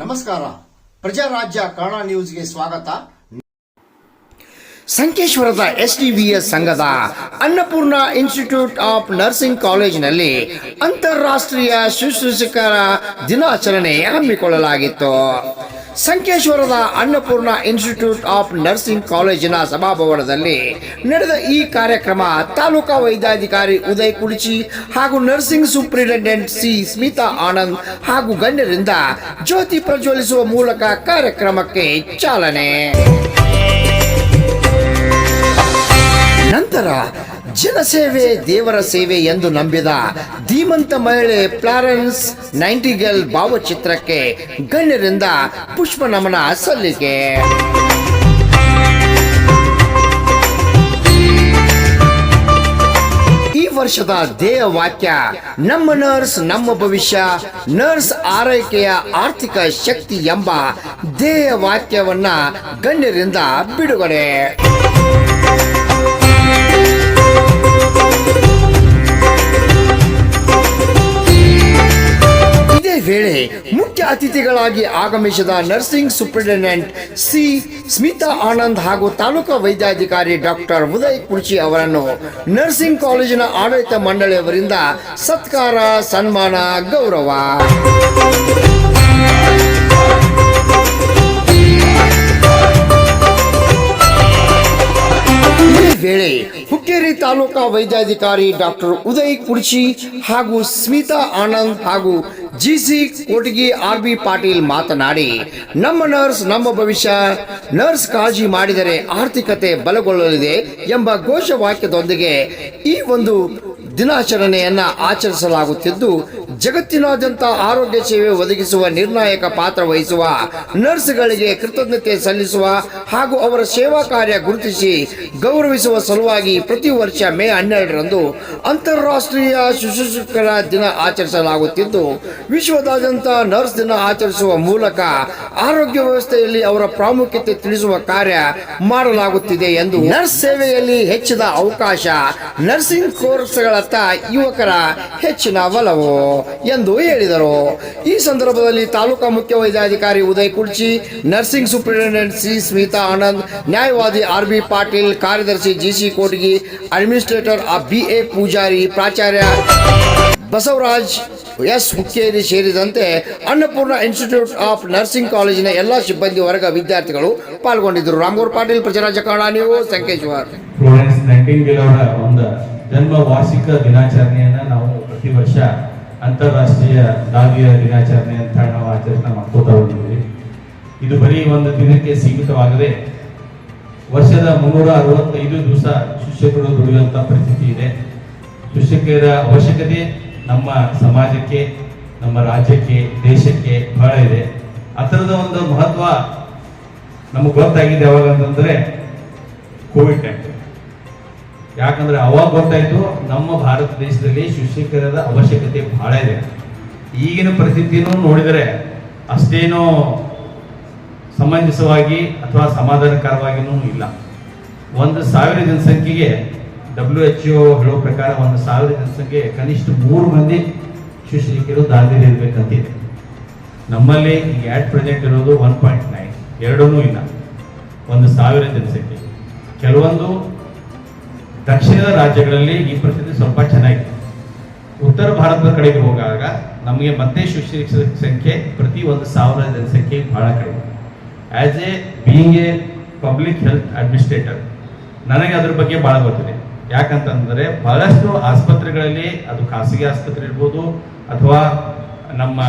ನಮಸ್ಕಾರ. ಪ್ರಜಾರಾಜ್ಯ ಕನ್ನಡ ನ್ಯೂಸ್ಗೆ ಸ್ವಾಗತ. ಸಂಕೇಶ್ವರದ ಎಸ್ಡಿಬಿಎಸ್ ಸಂಘದ ಅನ್ನಪೂರ್ಣ ಇನ್ಸ್ಟಿಟ್ಯೂಟ್ ಆಫ್ ನರ್ಸಿಂಗ್ ಕಾಲೇಜಿನಲ್ಲಿ ಅಂತಾರಾಷ್ಟ್ರೀಯ ಶುಶ್ರೂಷಕರ ದಿನಾಚರಣೆ ಹಮ್ಮಿಕೊಳ್ಳಲಾಗಿತ್ತು. ಸಂಕೇಶ್ವರದ ಅನ್ನಪೂರ್ಣ ಇನ್ಸ್ಟಿಟ್ಯೂಟ್ ಆಫ್ ನರ್ಸಿಂಗ್ ಕಾಲೇಜಿನ ಸಭಾಭವನದಲ್ಲಿ ನಡೆದ ಈ ಕಾರ್ಯಕ್ರಮ ತಾಲೂಕಾ ವೈದ್ಯಾಧಿಕಾರಿ ಉದಯ್ ಕುಡಿಚಿ ಹಾಗೂ nursing superintendent C Smitha Anand ಹಾಗೂ ಗಣ್ಯರಿಂದ ಜ್ಯೋತಿ ಪ್ರಜ್ವಲಿಸುವ ಮೂಲಕ ಕಾರ್ಯಕ್ರಮಕ್ಕೆ ಚಾಲನೆ. ನಂತರ ಜನಸೇವೆ, ದೇವರ ಸೇವೆ ಎಂದು ನಂಬಿದ ಧೀಮಂತ ಮಹಿಳೆ ಫ್ಲಾರೆನ್ಸ್ ನೈಂಟಿಗಲ್ ಭಾವಚಿತ್ರಕ್ಕೆ ಗಣ್ಯರಿಂದ ಪುಷ್ಪ ನಮನ ಸಲ್ಲಿಕೆ. ಈ ವರ್ಷದ ಧ್ಯೇಯ ವಾಕ್ಯ, ನಮ್ಮ ನರ್ಸ್, ನಮ್ಮ ಭವಿಷ್ಯ, ನರ್ಸ್ ಆರೈಕೆಯ ಆರ್ಥಿಕ ಶಕ್ತಿ ಎಂಬ ಧ್ಯೇಯ ವಾಕ್ಯವನ್ನ ಗಣ್ಯರಿಂದ ಬಿಡುಗಡೆ. ವೇಳೆ ಮುಖ್ಯ ಅತಿಥಿಗಳಾಗಿ ಆಗಮಿಸಿದ nursing superintendent C. Smitha Anand ಹಾಗೂ ತಾಲೂಕು ವೈದ್ಯಾಧಿಕಾರಿ ಡಾಕ್ಟರ್ ಉದಯ್ ಕುರ್ಚಿ ಅವರನ್ನು ನರ್ಸಿಂಗ್ ಕಾಲೇಜಿನ ಆಡಳಿತ ಮಂಡಳಿಯವರಿಂದ ಸತ್ಕಾರ, ಸನ್ಮಾನ, ಗೌರವ. ವೇಳೆ ಹುಕ್ಕೇರಿ ತಾಲೂಕಾ ವೈದ್ಯಾಧಿಕಾರಿ ಡಾಕ್ಟರ್ ಉದಯ್ ಕುರ್ಚಿ ಹಾಗೂ ಸ್ಮಿತಾ ಆನಂದ್ ಹಾಗೂ GC Kotagi R B Patil ಮಾತನಾಡಿ, ನಮ್ಮ ನರ್ಸ್, ನಮ್ಮ ಭವಿಷ್ಯ, ನರ್ಸ್ ಕಾಳಜಿ ಮಾಡಿದರೆ ಆರ್ಥಿಕತೆ ಬಲಗೊಳ್ಳಲಿದೆ ಎಂಬ ಘೋಷವಾಕ್ಯದೊಂದಿಗೆ ಈ ಒಂದು ದಿನಾಚರಣೆಯನ್ನ ಆಚರಿಸಲಾಗುತ್ತಿದ್ದು ಜಗತ್ತಿನಾದ್ಯಂತ ಆರೋಗ್ಯ ಸೇವೆ ಒದಗಿಸುವ ನಿರ್ಣಾಯಕ ಪಾತ್ರ ವಹಿಸುವ, ನರ್ಸ್ಗಳಿಗೆ ಕೃತಜ್ಞತೆ ಸಲ್ಲಿಸುವ ಹಾಗೂ ಅವರ ಸೇವಾ ಕಾರ್ಯ ಗುರುತಿಸಿ ಗೌರವಿಸುವ ಸಲುವಾಗಿ ಪ್ರತಿ ವರ್ಷ ಮೇ ಹನ್ನೆರಡರಂದು ಅಂತಾರಾಷ್ಟ್ರೀಯ ಶುಶ್ರೂಷಕರ ದಿನ ಆಚರಿಸಲಾಗುತ್ತಿದ್ದು, ವಿಶ್ವದಾದ್ಯಂತ ನರ್ಸ್ ದಿನ ಆಚರಿಸುವ ಮೂಲಕ ಆರೋಗ್ಯ ವ್ಯವಸ್ಥೆಯಲ್ಲಿ ಅವರ ಪ್ರಾಮುಖ್ಯತೆ ತಿಳಿಸುವ ಕಾರ್ಯ ಮಾಡಲಾಗುತ್ತಿದೆ ಎಂದು ನರ್ಸ್ ಸೇವೆಯಲ್ಲಿ ಹೆಚ್ಚಿದ ಅವಕಾಶ ನರ್ಸಿಂಗ್ ಕೋರ್ಸ್ಗಳತ್ತ ಯುವಕರ ಹೆಚ್ಚಿನ ಒಲವು. ಎಂದು ಹೇಳಿದರು. ಈ ಸಂದರ್ಭದಲ್ಲಿ ತಾಲೂಕಾ ಮುಖ್ಯ ವೈದ್ಯಾಧಿಕಾರಿ Uday Kurchi nursing superintendent C Smitha Anand, ನ್ಯಾಯವಾದಿ ಆರ್ ಬಿ ಪಾಟೀಲ್, ಕಾರ್ಯದರ್ಶಿ G C Kotagi, administrator B A Pujari ಪ್ರಾಚಾರ್ಯ ಬಸವರಾಜ್ ಎಸ್ ಹುಕ್ಕೇರಿ ಸೇರಿದಂತೆ ಅನ್ನಪೂರ್ಣ ಇನ್ಸ್ಟಿಟ್ಯೂಟ್ ಆಫ್ ನರ್ಸಿಂಗ್ ಕಾಲೇಜಿನ ಎಲ್ಲ ಸಿಬ್ಬಂದಿ ವರ್ಗ ವಿದ್ಯಾರ್ಥಿಗಳು ಪಾಲ್ಗೊಂಡಿದ್ದರು. ರಾಮಗೌರ್ ಪಾಟೀಲ್ ಪ್ರಚಾರ ಕನ್ನಡ ನೀವು, ಸಂಕೇಶ್ವರ್. ಫ್ಲೋರೆನ್ಸ್ ಅವರ ಒಂದು ಜನ್ಮ ವಾರ್ಷಿಕ ದಿನಾಚರಣೆಯನ್ನ ನಾವು ಪ್ರತಿ ವರ್ಷ ಅಂತಾರಾಷ್ಟ್ರೀಯ ದಾದಿಯ ದಿನಾಚರಣೆ ಅಂತ ನಾವು ಆಚರಣೆ ಮಾಡ್ಕೋತಾ ಹೋಗಿದ್ದೀವಿ ಇದು ಬರೀ ಒಂದು ದಿನಕ್ಕೆ ಸೀಮಿತವಾಗದೆ ವರ್ಷದ ಮುನ್ನೂರ ಅರವತ್ತೈದು ದಿವಸ ಶಿಕ್ಷಕರು ದುಡಿಯುವಂತ ಪರಿಸ್ಥಿತಿ ಇದೆ. ಶಿಕ್ಷಕರ ಅವಶ್ಯಕತೆ ನಮ್ಮ ಸಮಾಜಕ್ಕೆ, ನಮ್ಮ ರಾಜ್ಯಕ್ಕೆ, ದೇಶಕ್ಕೆ ಬಹಳ ಇದೆ. ಆ ಥರದ ಒಂದು ಮಹತ್ವ ನಮಗೆ ಗೊತ್ತಾಗಿದೆ ಯಾವಾಗ ಅಂತಂದ್ರೆ ಕೋವಿಡ್ ಟೈಮ್ ಯಾಕಂದ್ರೆ ಅವಾಗ ಗೊತ್ತಾಯ್ತು ನಮ್ಮ ಭಾರತ ದೇಶದಲ್ಲಿ ಶಿಕ್ಷಕರದ ಅವಶ್ಯಕತೆ ಬಹಳ ಇದೆ. ಈಗಿನ ಪರಿಸ್ಥಿತಿನೂ ನೋಡಿದರೆ ಅಷ್ಟೇನೂ ಸಮಂಜಸವಾಗಿ ಅಥವಾ ಸಮಾಧಾನಕರವಾಗಿನೂ ಇಲ್ಲ. ಒಂದು ಸಾವಿರ ಜನಸಂಖ್ಯೆಗೆ ಡಬ್ಲ್ಯೂ ಎಚ್ ಒ ಹೇಳೋ ಪ್ರಕಾರ ಒಂದು ಸಾವಿರ ಜನಸಂಖ್ಯೆ ಕನಿಷ್ಠ ಮೂರು ಮಂದಿ ಶಿಕ್ಷಕರು ದಾರಿಯಲ್ಲಿ ಇರಬೇಕಂತಿದೆ. ನಮ್ಮಲ್ಲಿ ಈಗ ಆಟ್ ಪ್ರೆಸೆಂಟ್ ಇರೋದು ಒನ್ ಪಾಯಿಂಟ್ ನೈನ್ ಎರಡೂ ಇಲ್ಲ. ಒಂದು ಸಾವಿರ ಜನಸಂಖ್ಯೆ ಕೆಲವೊಂದು ದಕ್ಷಿಣದ ರಾಜ್ಯಗಳಲ್ಲಿ ಈ ಪರಿಸ್ಥಿತಿ ಸ್ವಲ್ಪ ಚೆನ್ನಾಗಿದೆ ಉತ್ತರ ಭಾರತದ ಕಡೆಗೆ ಹೋಗಾಗ ನಮಗೆ ಮತ್ತೆ ಶಿಕ್ಷಕರ ಸಂಖ್ಯೆ ಪ್ರತಿ ಒಂದು ಸಾವಿರ ಜನಸಂಖ್ಯೆ ಬಹಳ ಕಡಿಮೆ. As a being a public health administrator ನನಗೆ ಅದ್ರ ಬಗ್ಗೆ ಬಹಳ ಗೊತ್ತಿದೆ. ಯಾಕಂತಂದ್ರೆ ಬಹಳಷ್ಟು ಆಸ್ಪತ್ರೆಗಳಲ್ಲಿ ಅದು ಖಾಸಗಿ ಆಸ್ಪತ್ರೆ ಇರ್ಬೋದು ಅಥವಾ ನಮ್ಮ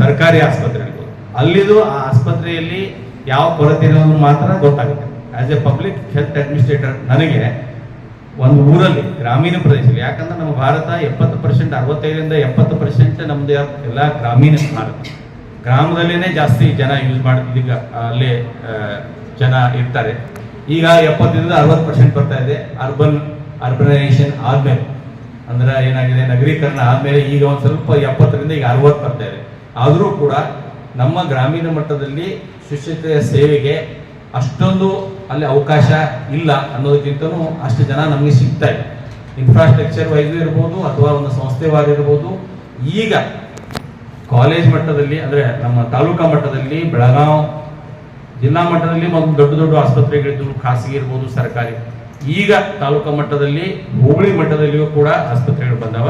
ಸರ್ಕಾರಿ ಆಸ್ಪತ್ರೆ ಇರ್ಬೋದು. ಅಲ್ಲಿದು ಆ ಆಸ್ಪತ್ರೆಯಲ್ಲಿ ಯಾವ ಕೊರತೆ ಇರೋದು ಮಾತ್ರ ಗೊತ್ತಾಗುತ್ತೆ. As a public health administrator ನನಗೆ ಒಂದು ಊರಲ್ಲಿ, ಗ್ರಾಮೀಣ ಪ್ರದೇಶದಲ್ಲಿ. ಯಾಕಂದ್ರೆ ನಮ್ಮ ಭಾರತ ಎಪ್ಪತ್ತು ಪರ್ಸೆಂಟ್ ಅರವತ್ತೈದರಿಂದ ಎಪ್ಪತ್ತು ಪರ್ಸೆಂಟ್ ನಮ್ದು ಎಲ್ಲ ಗ್ರಾಮೀಣ ಭಾರತ. ಗ್ರಾಮದಲ್ಲೇನೆ ಜಾಸ್ತಿ ಜನ ಯೂಸ್ ಮಾಡಿ ಇದೀಗ ಅಲ್ಲೇ ಜನ ಇರ್ತಾರೆ. ಈಗ ಎಪ್ಪತ್ತರಿಂದ ಅರವತ್ತು ಪರ್ಸೆಂಟ್ ಬರ್ತಾ ಇದೆ ಅರ್ಬನ್ ಅರ್ಬನೈಸೇಷನ್ ಆದ್ಮೇಲೆ. ಅಂದ್ರೆ ಏನಾಗಿದೆ, ನಗರೀಕರಣ ಆದ್ಮೇಲೆ ಈಗ ಒಂದು ಸ್ವಲ್ಪ ಎಪ್ಪತ್ತರಿಂದ ಈಗ ಅರವತ್ತು ಬರ್ತಾ ಇದೆ. ಆದರೂ ಕೂಡ ನಮ್ಮ ಗ್ರಾಮೀಣ ಮಟ್ಟದಲ್ಲಿ ಶುಶ್ರೂಷೆಯ ಸೇವೆಗೆ ಅಷ್ಟೊಂದು ಅಲ್ಲಿ ಅವಕಾಶ ಇಲ್ಲ ಅನ್ನೋದಕ್ಕಿಂತನೂ ಅಷ್ಟು ಜನ ನಮಗೆ ಸಿಗ್ತಾ ಇದೆ ಇನ್ಫ್ರಾಸ್ಟ್ರಕ್ಚರ್ ವೈಸ್ ಇರ್ಬೋದು ಅಥವಾ ಒಂದು ಸಂಸ್ಥೆವಾರು ಇರ್ಬೋದು. ಈಗ ಕಾಲೇಜ್ ಮಟ್ಟದಲ್ಲಿ, ಅಂದರೆ ನಮ್ಮ ತಾಲೂಕಾ ಮಟ್ಟದಲ್ಲಿ, ಬೆಳಗಾವ್ ಜಿಲ್ಲಾ ಮಟ್ಟದಲ್ಲಿ ಒಂದು ದೊಡ್ಡ ದೊಡ್ಡ ಆಸ್ಪತ್ರೆಗಳಿದ್ದು ಖಾಸಗಿ ಇರ್ಬೋದು, ಸರ್ಕಾರಿ. ಈಗ ತಾಲೂಕಾ ಮಟ್ಟದಲ್ಲಿ, ಹೋಬಳಿ ಮಟ್ಟದಲ್ಲಿಯೂ ಕೂಡ ಆಸ್ಪತ್ರೆಗಳು ಬಂದವ.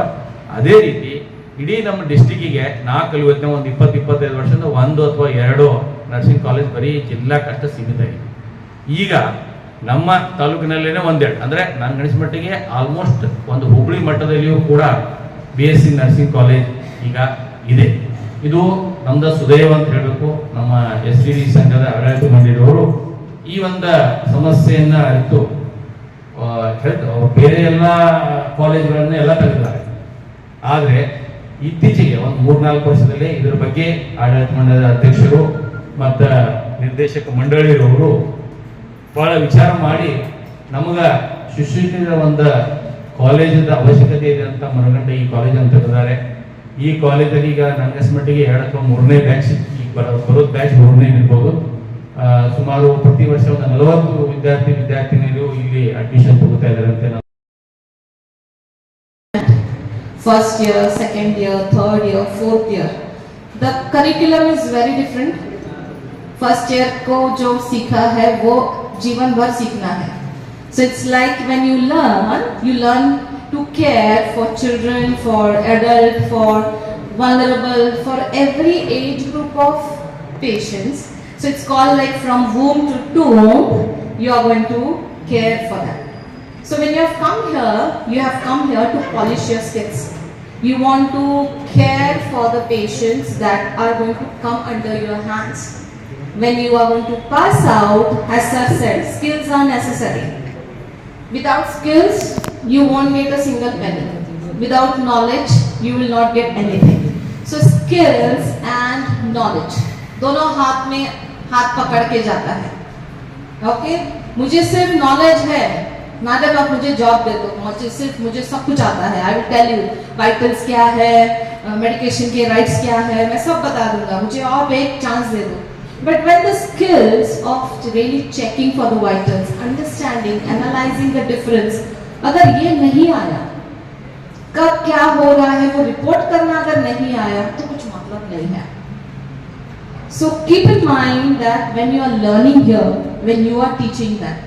ಅದೇ ರೀತಿ ಇಡೀ ನಮ್ಮ ಡಿಸ್ಟಿಕ್ಕಿಗೆ ನಾಲ್ಕು ಇವತ್ತಿನ ಒಂದು ಇಪ್ಪತ್ತು, ಇಪ್ಪತ್ತೈದು ವರ್ಷದಿಂದ ಒಂದು ಅಥವಾ ಎರಡು ನರ್ಸಿಂಗ್ ಕಾಲೇಜ್ ಬರೀ ಜಿಲ್ಲಾ ಸೀಮಿತ ಇದೆ. ಈಗ ನಮ್ಮ ತಾಲೂಕಿನಲ್ಲೇ ಒಂದೆರಡು. ಅಂದರೆ ನಾನು ಗಣಿಸ ಮಟ್ಟಿಗೆ ಆಲ್ಮೋಸ್ಟ್ ಒಂದು ಹುಬ್ಬಳ್ಳಿ ಮಟ್ಟದಲ್ಲಿಯೂ ಕೂಡ B S C nursing college ಈಗ ಇದೆ. ಇದು ನಮ್ಮದು ಸುದೈವ ಅಂತ ಹೇಳಬೇಕು. ನಮ್ಮ ಎಸ್ ಡಿ ಡಿ ಸಂಘದ ಆಡಳಿತ ಮಂಡಳಿಯವರು ಈ ಒಂದು ಸಮಸ್ಯೆಯನ್ನು ಅರಿತು ಬೇರೆ ಎಲ್ಲ ಕಾಲೇಜ್ಗಳನ್ನು ಎಲ್ಲ ತೆಗೆದಿದ್ದಾರೆ ಆದರೆ ಇತ್ತೀಚೆಗೆ ಒಂದು ಮೂರ್ನಾಲ್ಕು ವರ್ಷದಲ್ಲಿ ಇದರ ಬಗ್ಗೆ ಆಡಳಿತ ಮಂಡಳದ ಅಧ್ಯಕ್ಷರು ಮತ್ತು ನಿರ್ದೇಶಕ ಮಂಡಳಿಯವರು ಬಹಳ ವಿಚಾರ ಮಾಡಿ ನಮಗ ಶುಶ್ರೂಷಿತ ಒಂದು ಕಾಲೇಜದ ಅವಶ್ಯಕತೆ ಇದೆ ಅಂತ ಮನಗಂಡ ಈ ಕಾಲೇಜ್ ಅಂತ ತೆಗೆದಾರೆ ಈ ಕಾಲೇಜಲ್ಲಿ ಈಗ ನನ್ನ ಮಟ್ಟಿಗೆ ಎರಡು ಅಥವಾ ಮೂರನೇ ಬ್ಯಾಚ್ ಈಗ ಬರೋ ಬರೋದು ಬ್ಯಾಚ್ ಮೂರನೇ ಇರ್ಬೋದು ಆ, ಸುಮಾರು ಪ್ರತಿ ವರ್ಷ ಒಂದು ನಲವತ್ತು ವಿದ್ಯಾರ್ಥಿ ವಿದ್ಯಾರ್ಥಿನಿಯರು ಇಲ್ಲಿ ಅಡ್ಮಿಷನ್ ತಗೋತಾ ಇದ್ದಾರೆ ಅಂತ ನಾನು first year, second year, third year, fourth year. The curriculum is very different. First year को जो सीखा है वो जीवन भर सीखना है। So it's like when you learn you learn to care for children for adult for vulnerable for every age group of patients so it's call like from home to tomb you are going to care for that so when you have come here you have come here to polish your skills you want to care for the patients that are going to come under your hands When you are going to pass out, as sir said, skills are necessary. Without skills, you won't make a single penny. Without knowledge, you will not get anything. So skills and knowledge, दोनों हाथ में हाथ पकड़ के जाता है okay मुझे सिर्फ़ नॉलेज है मैडम आप मुझे जॉब दे दो मुझे सिर्फ़ मुझे सब कुछ आता है I will tell you vitals क्या है मेडिकेशन के राइट्स क्या है मैं सब बता दूँगा मुझे आप एक चांस दे दो But when the skills of really checking for the vitals understanding analyzing the difference अगर ये नहीं आया कब क्या हो रहा है वो रिपोर्ट करना अगर नहीं आया तो कुछ मतलब नहीं है So keep in mind that when you are learning here, when you are teaching them,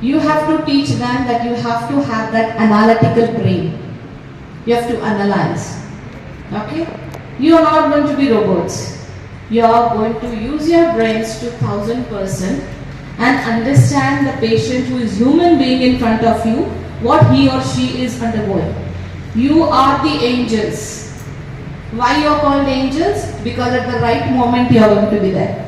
you have to teach them that you have to have that analytical brain. You have to analyze. Okay? You are not going to be robots. You are going to use your brains to thousand percent and understand the patient who is human being in front of you, what he or she is undergoing. You are the angels. Why you are called angels? Because at the right moment you are going to be there.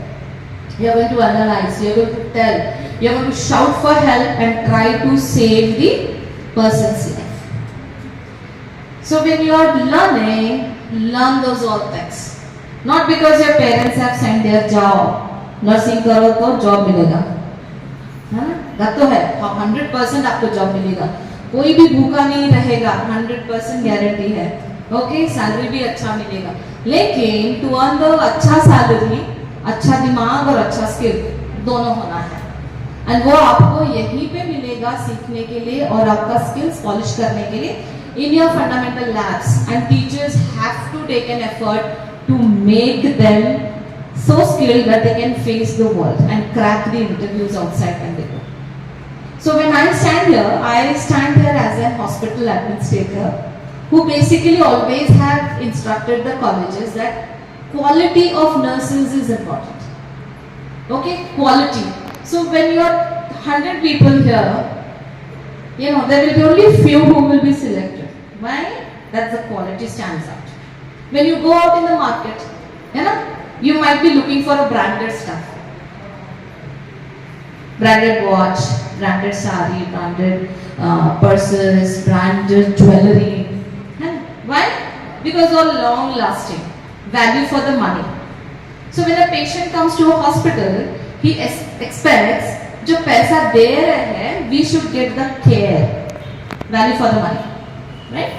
You are going to analyze, you are going to tell, you are going to shout for help and try to save the person's life. So when you are learning, learn those all things. Not because your parents have sent their job. Nursing करो तो job मिलेगा। है? ना तो है। Hundred percent आपको job मिलेगा। कोई भी भूखा नहीं रहेगा। हंड्रेड परसेंट गारंटी है। ओके सैलरी भी अच्छा मिलेगा। लेकिन टू अर्न द अच्छा सैलरी अच्छा दिमाग और अच्छा स्किल दोनों होना है। एंड वो आपको यहीं पे मिलेगा सीखने के लिए और आपका स्किल्स पॉलिश करने के लिए in your fundamental labs and teachers have to take an effort to make them so skilled that they can face the world and crack the interviews outside when they go. So when I stand here, I stand here as a hospital administrator who basically always have instructed the colleges that quality of nurses is important. Okay, quality. So when you are 100 people here, you know, there will be only few who will be selected. Why? That's the quality stands out. When you go out in the market, you know, you might be looking for a branded stuff. Branded watch, branded sari, branded uh, purses, branded jewelry. And why? Because all long lasting, value for the money. So when a patient comes to a hospital, he ex- expects जो पैसा दे रहे हैं we should get the care value for the money right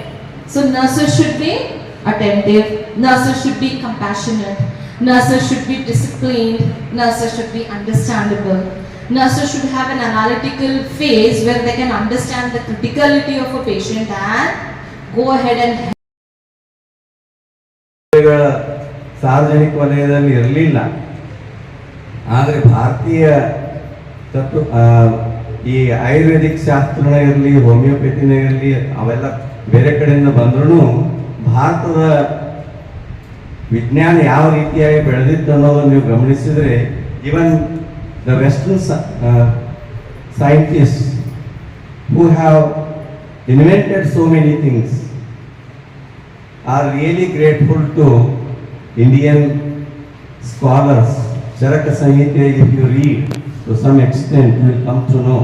so nurses should be attentive nurses should be compassionate nurses should be disciplined nurses should be understandable nurses should have an analytical phase where they can understand the criticality of a patient and go ahead and help. ಸಾರ್ವಜನಿಕ ವಲಯದಲ್ಲಿ ಇರಲಿಲ್ಲ ಆದರೆ ಭಾರತೀಯ ತತ್ವ ಈ ಆಯುರ್ವೇದಿಕ್ ಶಾಸ್ತ್ರಣ ಇರಲಿ ಹೋಮಿಯೋಪತಿನ ಇರಲಿ ಅವೆಲ್ಲ ಬೇರೆ ಕಡೆಯಿಂದ ಬಂದ್ರೂ ಭಾರತದ ವಿಜ್ಞಾನ ಯಾವ ರೀತಿಯಾಗಿ ಬೆಳೆದಿತ್ತು ಅನ್ನೋದನ್ನು ನೀವು ಗಮನಿಸಿದರೆ even the western scientist who have invented so many things are really grateful to Indian scholars. Charaka Samhita, if you read, to some extent, you will come to know.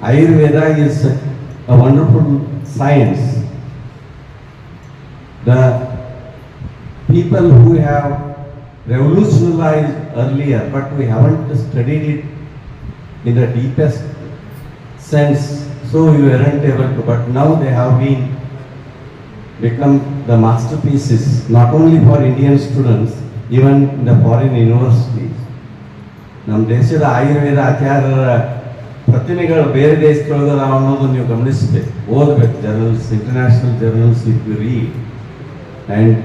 Ayurveda is a wonderful science. The people who have revolutionized earlier, but we haven't studied it in the deepest sense, so we weren't able to, but now they have been become the masterpieces not only for Indian students, even in the foreign universities. ನಮ್ಮ ದೇಶದ ಆಯುರ್ವೇದ ಆಚಾರ್ಯರ ಪ್ರತಿಮೆಗಳು ಬೇರೆ ದೇಶದೊಳಗದ ಅನ್ನೋದು ನೀವು ಗಮನಿಸಬೇಕು ಓದಬೇಕು journals international journals if you read and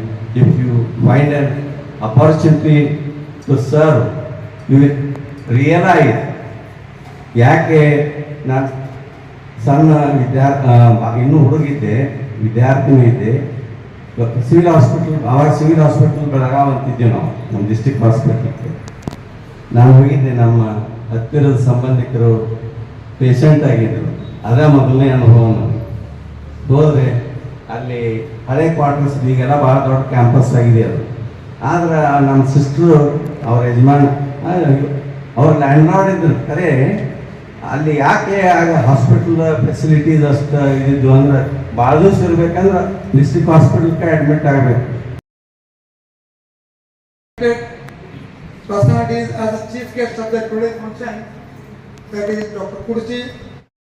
if you find an opportunity to serve you will realize ಯಾಕೆ ನಾನು ಸಣ್ಣ ವಿದ್ಯಾ ಇನ್ನೂ ಹುಡುಗಿದ್ದೆ, ವಿದ್ಯಾರ್ಥಿನೂ ಇದ್ದೆ. ಸಿವಿಲ್ ಹಾಸ್ಪಿಟ್ಲ್ ಅವಾಗ ಸಿವಿಲ್ ಹಾಸ್ಪಿಟ್ಲ್ ಬೆಳಗಾವ್ ಅಂತಿದ್ದೆ ನಾವು, ನಮ್ಮ ಡಿಸ್ಟಿಕ್ ಹಾಸ್ಪಿಟ್ಲಿಗೆ ನಾನು ಹೋಗಿದ್ದೆ, ನಮ್ಮ ಹತ್ತಿರದ ಸಂಬಂಧಿಕರು ಪೇಷಂಟ್ ಆಗಿದ್ದರು ಅದೇ ಮೊದಲನೇ ಅನುಭವ ನನಗೆ ಹೋದರೆ ಅಲ್ಲಿ ಹಳೆ ಕ್ವಾರ್ಟರ್ಸ್ ಈಗೆಲ್ಲ ಭಾಳ ದೊಡ್ಡ ಕ್ಯಾಂಪಸ್ ಆಗಿದೆ ಅದು. ಆದ್ರೆ ನಮ್ಮ ಸಿಸ್ಟರ್ ಅವ್ರ ಯಜಮಾನ ಅವ್ರ ಲ್ಯಾಂಡ್ ಲಾರ್ಡ್ ಇದ್ರು. ಖರೆ ಅಲ್ಲಿ ಯಾಕೆ ಆಗ ಹಾಸ್ಪಿಟಲ್ ಫೆಸಿಲಿಟೀಸ್ ಅಷ್ಟು ಇದಿದ್ದು ಅಂದ್ರೆ ಭಾಳ ದಿವಸ ಇರ್ಬೇಕಂದ್ರೆ ಡಿಸ್ಟ್ರಿಕ್ಟ್ ಹಾಸ್ಪಿಟಲ್ಗೆ ಅಡ್ಮಿಟ್ ಆಗಬೇಕು. Personalities as a chief guest of the today's function, that is Dr. Kursi,